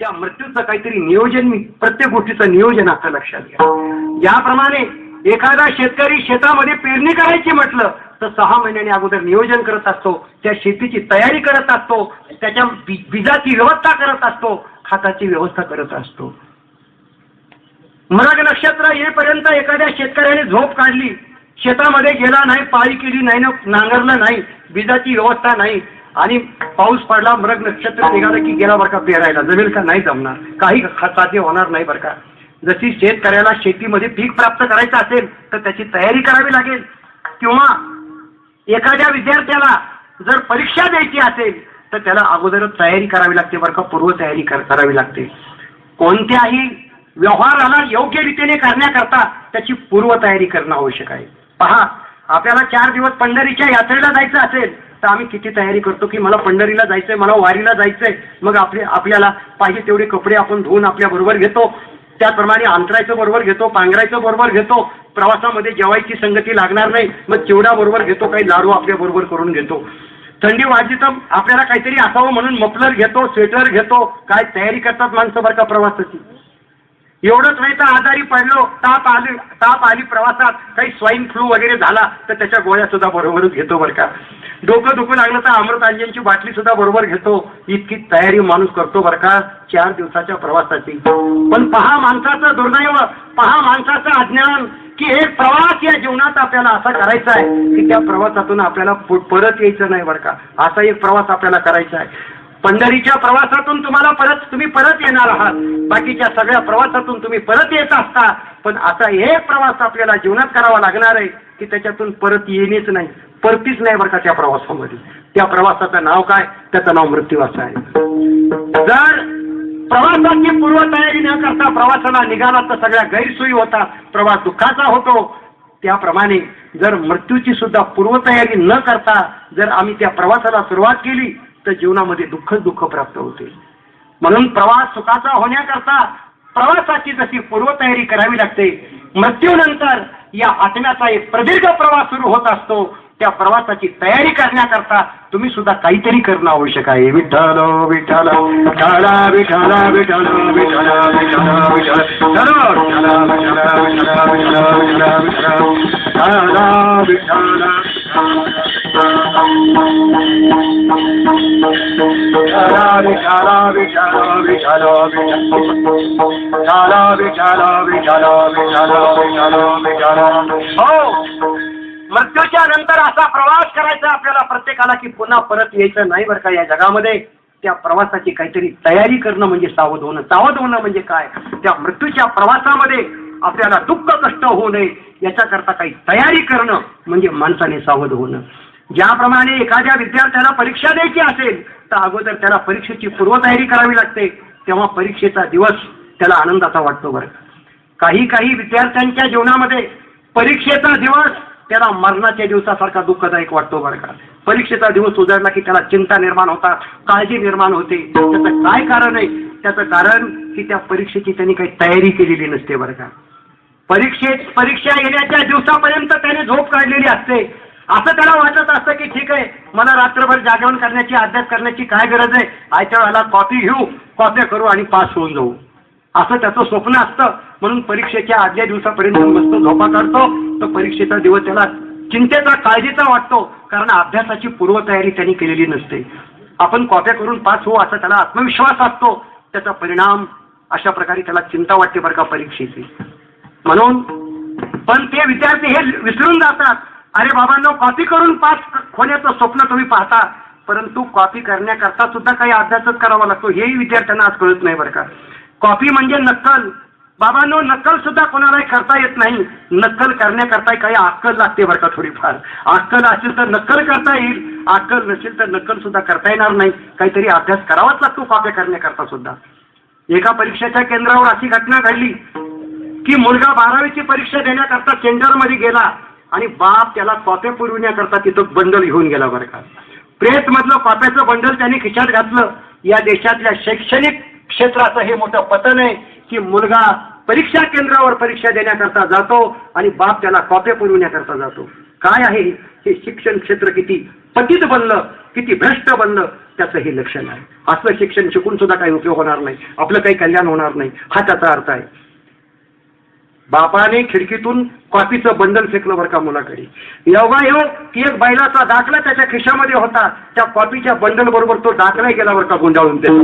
त्या मृत्यूचं काहीतरी नियोजन मी प्रत्येक गोष्टीचं नियोजन आता लक्षात घ्या. याप्रमाणे एखादा शेतकरी शेतामध्ये पेरणी करायची म्हटलं तर सहा महिन्याने अगोदर नियोजन करत असतो त्या शेतीची तयारी करत असतो त्याच्या बीजाची व्यवस्था करत असतो खताची व्यवस्था करत असतो. मृग नक्षत्र येईपर्यंत एखाद्या शेतकऱ्याने झोप काढली शेतामध्ये गेला नाही पाळी केली नाही ना नांगरलं नाही बीजाची व्यवस्था नाही आणि पाऊस पडला मृग नक्षत्र निघालं की गेला बरं का पेरायला. जमेल का नाही जमणार. काही साध्य होणार नाही बरं का. जशी शेतकऱ्याला शेतीमध्ये पीक प्राप्त करायचं असेल तर त्याची तयारी करावी लागेल. किंवा एखाद्या विद्यार्थ्याला जर परीक्षा द्यायची असेल तर त्याला अगोदरच तयारी करावी लागते बरं का. पूर्वतयारी तयारी करावी लागते. कोणत्याही व्यवहाराला योग्य रीतीने करण्याकरता त्याची पूर्वतयारी करणं आवश्यक आहे. पहा आपल्याला चार दिवस पंढरीच्या यात्रेला जायचं असेल तर आम्ही किती तयारी करतो की मला पंढरीला जायचंय मला वारीला जायचंय. मग आपले आपल्याला पाहिजे तेवढे कपडे आपण धुवून आपल्या बरोबर घेतो. त्याचप्रमाणे अंतरायचं बरोबर घेतो पांघरायचं बरोबर घेतो. प्रवासामध्ये जेवायची संगती लागणार नाही. मग चिवडा बरोबर घेतो काही लाडू आपल्या बरोबर करून घेतो. थंडी वाजली तर आपल्याला काहीतरी असावं म्हणून मफलर घेतो स्वेटर घेतो. काय तयारी करतात माणसं बरं का प्रवासाची? एवढंच नाही तर आजारी पडलो ताप आली ताप आली प्रवासात काही स्वाईन फ्लू वगैरे झाला तर त्याच्या गोळ्या सुद्धा बरोबरच घेतो बरं का. डोकं दुखू लागलं तर अमृतांजनची बाटली सुद्धा बरोबर घेतो. इतकी तयारी माणूस करतो बरं का चार दिवसाच्या प्रवासाची. पण पहा माणसाचं दुर्दैव पहा माणसाचं अज्ञान की एक प्रवास या जीवनात आपल्याला असा करायचा आहे की त्या प्रवासातून आपल्याला परत यायचं नाही बरं का. असा एक प्रवास आपल्याला करायचा आहे. पंढरीच्या प्रवासातून तुम्हाला परत तुम्ही परत येणार आहात. बाकीच्या सगळ्या प्रवासातून तुम्ही परत येत असता पण असा एक प्रवास आपल्याला जीवनात करावा लागणार आहे की त्याच्यातून परत येणेच नाही. परतीच नाही बरं का त्या प्रवासामध्ये. त्या प्रवासाचं नाव काय? त्याचं नाव मृत्यू असं आहे. जर प्रवासाची पूर्वतयारी न करता प्रवासाला निघाला तर सगळ्या गैरसोयी होतात प्रवास दुःखाचा होतो. त्याप्रमाणे जर मृत्यूची सुद्धा पूर्वतयारी न करता जर आम्ही त्या प्रवासाला सुरुवात केली तर जीवनामध्ये दुःखच दुःख प्राप्त होते म्हणून प्रवास सुखाचा होण्याकरता प्रवासाची जशी पूर्वतयारी करावी लागते मृत्यूनंतर या आत्म्याचा एक प्रदीर्घ प्रवास सुरू होत असतो त्या प्रवासाची तयारी करण्याकरता तुम्ही सुद्धा काहीतरी करणं आवश्यक आहे विठ्ठल विठ्ठल विठ्ठल विठ्ठल विठ्ठल विठ्ठल विठ्ठल विठ्ठल विठ्ठल विठ्ठल विठ्ठल विठ्ठल मृत्यूच्या नंतर असा प्रवास करायचा आपल्याला प्रत्येकाला की पुन्हा परत यायचं नाही बरं का या जगामध्ये. त्या प्रवासाची काहीतरी तयारी करणं म्हणजे सावध होणं. सावध होणं म्हणजे काय? त्या मृत्यूच्या प्रवासामध्ये आपल्याला दुःख कष्ट होऊ नये. याच्याकरता काही तयारी करणं म्हणजे माणसाने सावध होणं. ज्याप्रमाणे एखाद्या विद्यार्थ्याला परीक्षा द्यायची असेल तर अगोदर त्याला परीक्षेची पूर्वतयारी करावी लागते. तेव्हा परीक्षेचा दिवस त्याला आनंदाचा वाटतो बरं. काही काही विद्यार्थ्यांच्या जीवनामध्ये परीक्षेचा दिवस त्याला मरणाच्या दिवसासारखा दुःखदायक वाटतो बरं का. परीक्षेचा दिवस उजाडला की त्याला चिंता निर्माण होतात काळजी निर्माण होते. त्याचं काय कारण आहे? त्याचं कारण की त्या परीक्षेची त्यांनी काही तयारी केलेली नसते बरं का. परीक्षेत परीक्षा येण्याच्या दिवसापर्यंत त्याने झोप काढलेली असते. असं त्याला वाटत असतं की ठीक आहे मला रात्रभर जागरण करण्याची अभ्यास करण्याची काय गरज आहे? आयत्या वेळेला कॉपी घेऊ कॉप्या करू आणि पास होऊन जाऊ. असं त्याचं स्वप्न असतं. म्हणून परीक्षेच्या आदल्या दिवसापर्यंत मस्त झोपा काढतो. तर परीक्षेचा दिवस त्याला चिंतेचा काळजीचा वाटतो. कारण अभ्यासाची पूर्वतयारी त्यांनी केलेली नसते. आपण कॉप्या करून पास होऊ असा त्याला आत्मविश्वास असतो. त्याचा परिणाम अशा प्रकारे त्याला चिंता वाटते बरं का परीक्षेची. म्हणून पण ते विद्यार्थी हे विसरून जातात. अरे बाबांनो कॉपी करून पास होण्याचं स्वप्न तुम्ही पाहता. परंतु कॉपी करण्याकरता सुद्धा काही अभ्यासच करावा लागतो. हेही विद्यार्थ्यांना आज कळत नाही बरं का. कॉपी म्हणजे नक्कल. बाबांनो नक्कल सुद्धा कोणालाही करता येत नाही. नक्कल करण्याकरता काही अक्कल लागते बरं का थोडीफार. अक्कल असेल तर नक्कल करता येईल. अक्कल नसेल तर नक्कल सुद्धा करता येणार नाही. काहीतरी अभ्यास करावाच लागतो कॉप्या करण्याकरता सुद्धा. एका परीक्षेच्या केंद्रावर अशी घटना घडली की मुलगा बारावीची परीक्षा देण्याकरता सेंटरमध्ये गेला. आणि बाप त्याला कॉप्या पुरविण्याकरता तिथं बंडल घेऊन गेला बरं का. प्रेस मधलं कॉप्याचं बंडल त्यांनी खिशात घातलं. या देशातल्या शैक्षणिक क्षेत्राचं हे मोठं पतन आहे की मुलगा परीक्षा केंद्रावर परीक्षा देण्याकरता जातो आणि बाप त्याला कॉप्या पुरविण्याकरता जातो. काय आहे हे शिक्षण क्षेत्र किती पतित बनलं किती भ्रष्ट बनलं त्याचं हे लक्षण आहे. असलं शिक्षण शिकून सुद्धा काही उपयोग होणार नाही. आपलं काही कल्याण होणार नाही. हा त्याचा अर्थ आहे. बापाने खिडकीतून कॉपीचं बंडल फेकलं बरं का मुलाकडे. योगायोग की एक बैलाचा दाखला त्याच्या खिशामध्ये होता. त्या कॉपीच्या बंडल बरोबर तो दाखला गेला बरं का गुंडाळून त्याला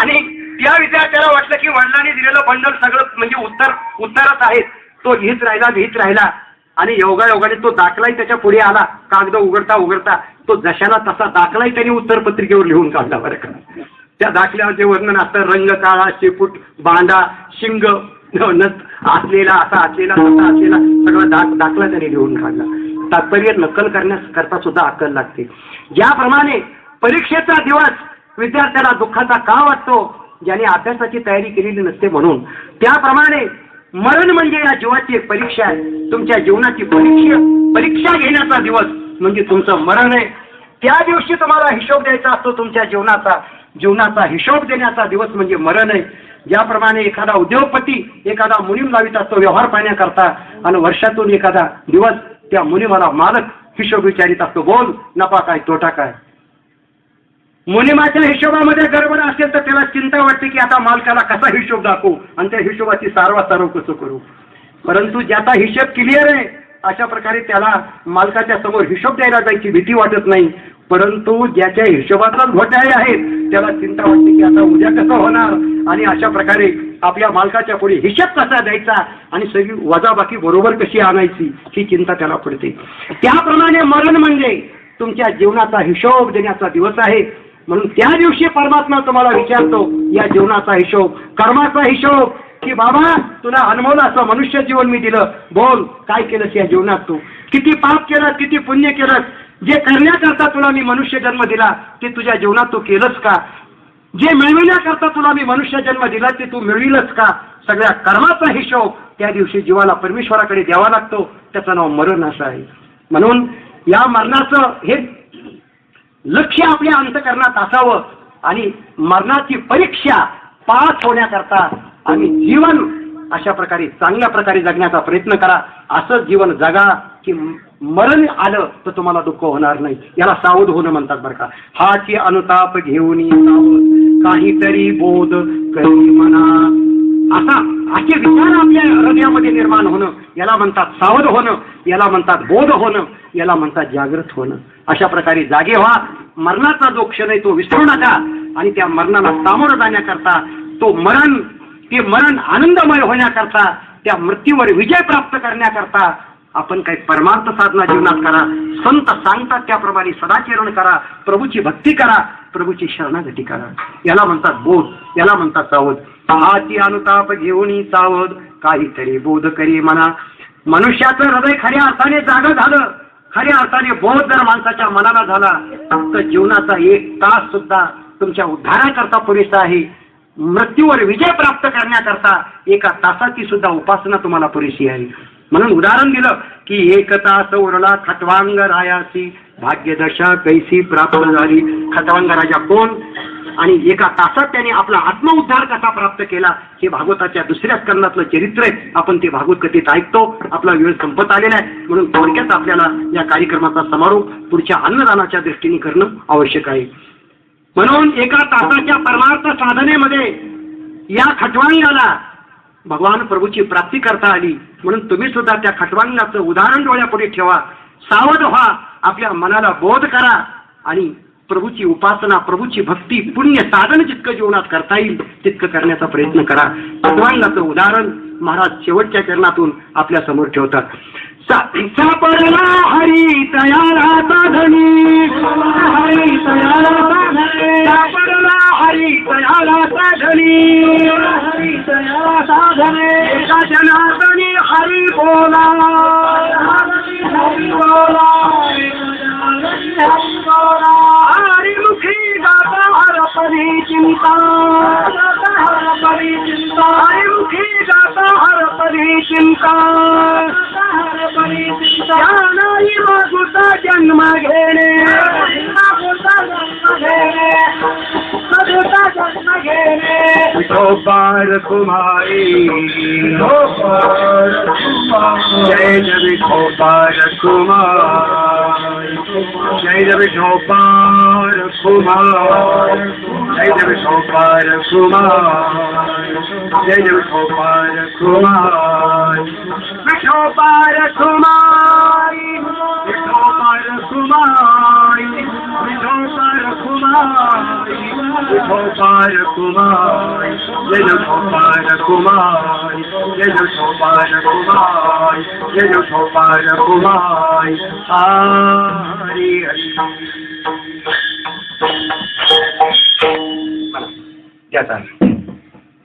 आणि त्या विद्यार्थ्याला वाटलं की वडिलांनी दिलेलं बंडल सगळं म्हणजे उत्तर उत्तरच आहे. तो घेत राहिला घेत राहिला. आणि योगायोगाने तो दाखलाही त्याच्या पुढे आला. कागद उघडता उघडता तो जशाला तसा दाखलाही त्याने उत्तरपत्रिकेवर लिहून काढला बरं का. त्या दाखल्याचे वर्णन असतं रंग काळा शेपूट बांडा शिंग हो, असलेला असा असलेला तसा असलेला सगळा दाख दाखला त्याने लिहून काढला. तात्पर्य नकल करण्यास करता सुद्धा अक्कल लागते. ज्याप्रमाणे परीक्षेचा दिवस विद्यार्थ्याला दुःखाचा का वाटतो ज्याने अभ्यासाची तयारी केलेली नसते म्हणून त्याप्रमाणे मरण म्हणजे या जीवाची एक परीक्षा आहे. तुमच्या जीवनाची परीक्षा परीक्षा घेण्याचा दिवस म्हणजे तुमचं मरण आहे. त्या दिवशी तुम्हाला हिशोब द्यायचा असतो तुमच्या जीवनाचा जीवनाचा हिशोब देण्याचा दिवस म्हणजे मरण आहे. ज्याप्रमाणे एखादा उद्योगपती एखादा मुलीम लावित असतो व्यवहार पाहण्याकरता आणि वर्षातून एखादा दिवस त्या मुलीमाला मालक हिशोब विचारित असतो बोल नफा काय तोटा काय? मुनिमाच्या हिशोबामध्ये गडबड असेल तर त्याला चिंता वाटते की आता मालकाला कसा हिशोब दाखवू आणि त्या हिशोबाची सारवा सारव कसं करू? परंतु ज्याचा हिशोब क्लिअर आहे अशा प्रकारे त्याला मालकाच्या समोर हिशोब द्यायला जायची भीती वाटत नाही. परंतु ज्याच्या हिशोबाचा घोटाळे आहेत त्याला चिंता वाटते की आता उद्या कसं होणार? आणि अशा प्रकारे आपल्या मालकाच्या पुढे हिशेब कसा द्यायचा? आणि सगळी वजाबाकी बरोबर कशी आणायची? ही चिंता त्याला पडते. त्याप्रमाणे मरण म्हणजे तुमच्या जीवनाचा हिशोब देण्याचा दिवस आहे. म्हणून त्या दिवशी परमात्मा तुम्हाला विचारतो या जीवनाचा हिशोब कर्माचा हिशोब की बाबा तुला अनमोल असं मनुष्य जीवन मी दिलं. बोल काय केलंस या जीवनात तू? किती पाप केलं किती पुण्य केलं जे करण्याकरता तुला मी मनुष्य जन्म दिला ते तुझ्या जीवनात तू केलंच का? जे मिळविण्याकरता तुला मी मनुष्य जन्म दिला ते तू मिळविलंच का? सगळ्या कर्माचा हिशोब त्या दिवशी जीवाला परमेश्वराकडे द्यावा लागतो. त्याचं नाव मरण असं आहे. म्हणून या मरणाचं हे लक्ष आपल्या अंतकरणात असावं आणि मरणाची परीक्षा पास होण्याकरता आणि जीवन अशा प्रकारे चांगल्या प्रकारे जगण्याचा प्रयत्न करा. असं जीवन जगा की मरण आलं तर तुम्हाला दुःख होणार नाही. याला सावध होणं म्हणतात बरं का. हाची अनुताप घेऊन काहीतरी बोध करी म्हणा. असा असे विचार आपल्या हृदयामध्ये निर्माण होणं. याला म्हणतात सावध होणं. याला म्हणतात बोध होणं. याला म्हणतात जागृत होणं. अशा प्रकारे जागे व्हा. मरणाचा जो क्षण आहे तो विसरू नका आणि त्या मरणाला सामोरं जाण्याकरता तो मरण ते मरण आनंदमय होण्याकरता त्या मृत्यूवर विजय प्राप्त करण्याकरता आपण काही परमार्थ साधना जीवनात करा संत सांगतात त्याप्रमाणे सदाचरण करा प्रभूची भक्ती करा प्रभूची शरणागती करा. याला म्हणतात बोध याला म्हणतात सावध. हाची अनुताप घेऊन सावध काहीतरी बोध करी म्हणा. मनुष्याचं हृदय खऱ्या अर्थाने जाग झालं. खऱ्या अर्थाने बोध जर माणसाच्या मनाला झाला तर जीवनाचा एक तास सुद्धा तुमच्या उद्धाराकरता पुरेसा आहे. मृत्यूवर विजय प्राप्त करण्याकरता एका तासाची सुद्धा उपासना तुम्हाला पुरेशी आहे. म्हणून उदाहरण दिलं की एक तास उरला खटवांग रायासी. भाग्यदशा कैसी प्राप्त झाली. खटवांग राजा कोण? आणि एका तासात त्याने आपला आत्मउद्धार कसा प्राप्त केला? हे भागवताच्या दुसऱ्या स्कंदातलं चरित्र आहे. आपण ते भागवत कथेत ऐकतो. आपला वेळ संपत आलेला आहे. म्हणून थोडक्यात आपल्याला या कार्यक्रमाचा समारोप पुढच्या अन्नदानाच्या दृष्टीने करणं आवश्यक आहे. म्हणून एका तासाच्या परमार्थ साधनेमध्ये या खटवांगाला भगवान प्रभूची प्राप्ती करता आली. म्हणून तुम्ही सुद्धा त्या खटवांगाचं उदाहरण डोळ्यापुढे ठेवा. सावध व्हा. आपल्या मनाला बोध करा. आणि प्रभूची उपासना प्रभूची भक्ती पुण्य साधन जितकं जीवनात करता येईल तितकं करण्याचा प्रयत्न करा. खटवांगाचं उदाहरण महाराज शेवटच्या चरणातून आपल्यासमोर ठेवतात. सा- सापडला हरी तयारा साधनी हरी तयारा साधनी सापडला हरी तयारा साधनी हरी तयारा साधने एका जनार्दनी हरी बोला हरी बोला हरी मुखी गाता हरपरी चिंता हरपरी चिंता हरी मुखी गाता हरपरी चिंता Jai Jai Kumar Jai Jai Kumar Jai Jai Kumar Jai Jai Kumar Jai Jai Kumar Jai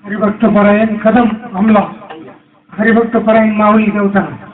Hari भक्त पाइण हरिभक्त परायण कदम हमला। हरिभक्त परायण में देवता।